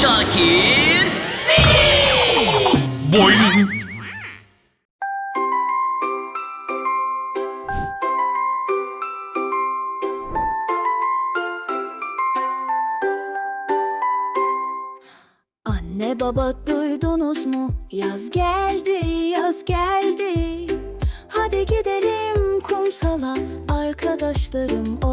Şakir. Boing. Anne baba duydunuz mu? Yaz geldi, yaz geldi. Hadi gidelim kumsala, arkadaşlarım orada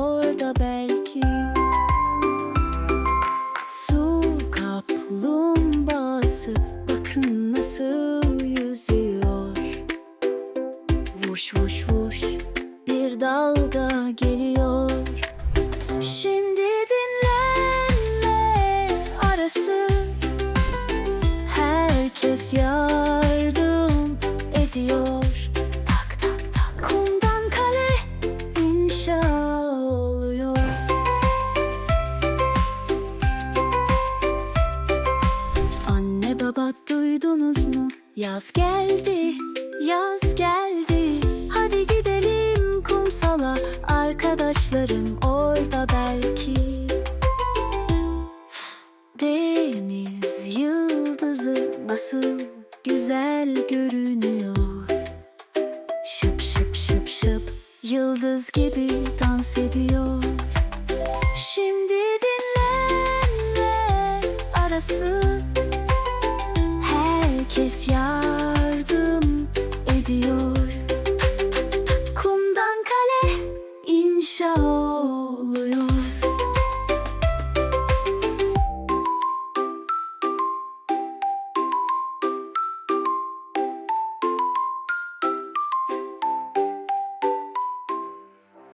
kaplumbağası, bakın nasıl yüzüyor. Vuş vuş vuş, bir dalga geliyor. Şimdi Şabat duydunuz mu? Yaz geldi, yaz geldi. Hadi gidelim kumsala. Arkadaşlarım orada belki. Deniz yıldızı nasıl güzel görünüyor. Şıp şıp şıp şıp. Yıldız gibi dans ediyor. Şimdi dinlenme arası neşe you.